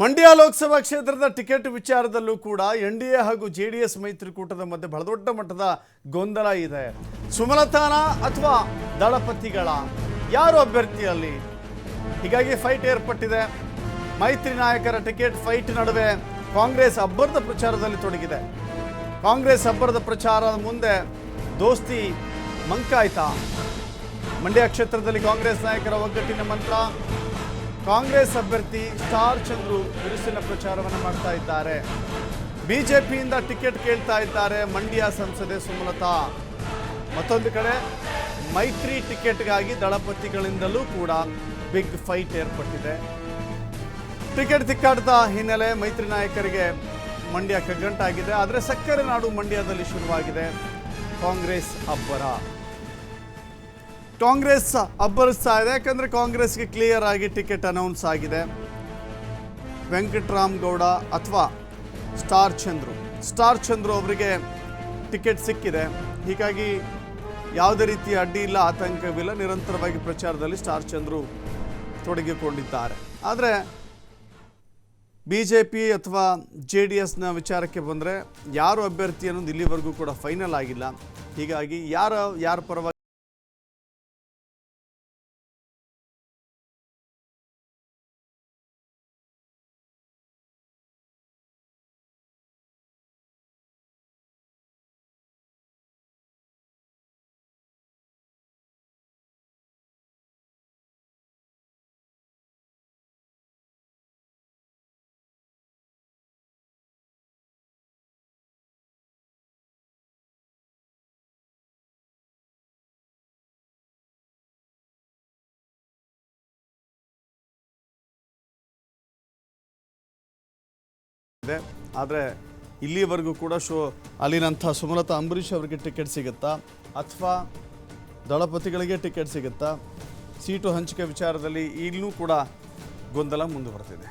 ಮಂಡ್ಯ ಲೋಕಸಭಾ ಕ್ಷೇತ್ರದ ಟಿಕೆಟ್ ವಿಚಾರದಲ್ಲೂ ಕೂಡ ಎನ್ ಡಿ ಎ ಹಾಗೂ ಜೆ ಡಿ ಎಸ್ ಮೈತ್ರಿಕೂಟದ ಮಧ್ಯೆ ಬಹಳ ದೊಡ್ಡ ಮಟ್ಟದ ಗೊಂದಲ ಇದೆ. ಸುಮಲತಾನ ಅಥವಾ ದಳಪತಿಗಳ ಯಾರು ಅಭ್ಯರ್ಥಿಯಲ್ಲಿ? ಹೀಗಾಗಿ ಫೈಟ್ ಏರ್ಪಟ್ಟಿದೆ. ಮೈತ್ರಿ ನಾಯಕರ ಟಿಕೆಟ್ ಫೈಟ್ ನಡುವೆ ಕಾಂಗ್ರೆಸ್ ಅಬ್ಬರದ ಪ್ರಚಾರದಲ್ಲಿ ತೊಡಗಿದೆ. ಕಾಂಗ್ರೆಸ್ ಅಬ್ಬರದ ಪ್ರಚಾರದ ಮುಂದೆ ದೋಸ್ತಿ ಮಂಕಾಯ್ತಾ. ಮಂಡ್ಯ ಕ್ಷೇತ್ರದಲ್ಲಿ ಕಾಂಗ್ರೆಸ್ ನಾಯಕರ ಒಗ್ಗಟ್ಟಿನ ಮಂತ್ರ ಕಾಂಗ್ರೆಸ್ ಅಭ್ಯರ್ಥಿ ಸ್ಟಾರ್ ಚಂದ್ರು ಬಿರುಸಿನ ಪ್ರಚಾರವನ್ನು ಮಾಡ್ತಾ ಇದ್ದಾರೆ. ಬಿಜೆಪಿಯಿಂದ ಟಿಕೆಟ್ ಕೇಳ್ತಾ ಇದ್ದಾರೆ ಮಂಡ್ಯ ಸಂಸದೆ ಸುಮಲತಾ. ಮತ್ತೊಂದು ಕಡೆ, ಮೈತ್ರಿ ಟಿಕೆಟ್ಗಾಗಿ ದಳಪತಿಗಳಿಂದಲೂ ಕೂಡ ಬಿಗ್ ಫೈಟ್ ಏರ್ಪಟ್ಟಿದೆ. ಟಿಕೆಟ್ ತಿಕ್ಕಾಟದ ಹಿನ್ನೆಲೆ ಮೈತ್ರಿ ನಾಯಕರಿಗೆ ಮಂಡ್ಯ ಕಗ್ಗಂಟಾಗಿದೆ. ಆದರೆ ಸಕ್ಕರೆ ನಾಡು ಮಂಡ್ಯದಲ್ಲಿ ಶುರುವಾಗಿದೆ ಕಾಂಗ್ರೆಸ್ ಅಬ್ಬರ. ಕಾಂಗ್ರೆಸ್ ಅಬ್ಬರಿಸ್ತಾ ಇದೆ. ಯಾಕಂದ್ರೆ ಕಾಂಗ್ರೆಸ್ಗೆ ಕ್ಲಿಯರ್ ಆಗಿ ಟಿಕೆಟ್ ಅನೌನ್ಸ್ ಆಗಿದೆ. ವೆಂಕಟರಾಮ್ ಗೌಡ ಅಥವಾ ಸ್ಟಾರ್ ಚಂದ್ರು. ಸ್ಟಾರ್ ಚಂದ್ರು ಅವರಿಗೆ ಟಿಕೆಟ್ ಸಿಕ್ಕಿದೆ. ಹೀಗಾಗಿ ಯಾವುದೇ ರೀತಿಯ ಅಡ್ಡಿ ಇಲ್ಲ, ಆತಂಕವಿಲ್ಲ. ನಿರಂತರವಾಗಿ ಪ್ರಚಾರದಲ್ಲಿ ಸ್ಟಾರ್ ಚಂದ್ರು ತೊಡಗಿಕೊಂಡಿದ್ದಾರೆ. ಆದರೆ ಬಿ ಜೆ ಪಿ ಅಥವಾ ಜೆ ಡಿ ಎಸ್ನ ವಿಚಾರಕ್ಕೆ ಬಂದರೆ ಯಾರು ಅಭ್ಯರ್ಥಿ ಅನ್ನೋದು ಇಲ್ಲಿವರೆಗೂ ಕೂಡ ಫೈನಲ್ ಆಗಿಲ್ಲ. ಹೀಗಾಗಿ ಯಾರ ಯಾರ ಪರವಾಗಿ ಇದೆ. ಆದರೆ ಇಲ್ಲಿವರೆಗೂ ಕೂಡ ಶೋ, ಅಲ್ಲಿನಂಥ ಸುಮಲತಾ ಅಂಬರೀಷ್ ಅವರಿಗೆ ಟಿಕೆಟ್ ಸಿಗುತ್ತಾ? ಅಥವಾ ದಳಪತಿಗಳಿಗೆ ಟಿಕೆಟ್ ಸಿಗುತ್ತಾ? ಸೀಟು ಹಂಚಿಕೆ ವಿಚಾರದಲ್ಲಿ ಈಗಲೂ ಕೂಡ ಗೊಂದಲ ಮುಂದುವರೆದಿದೆ.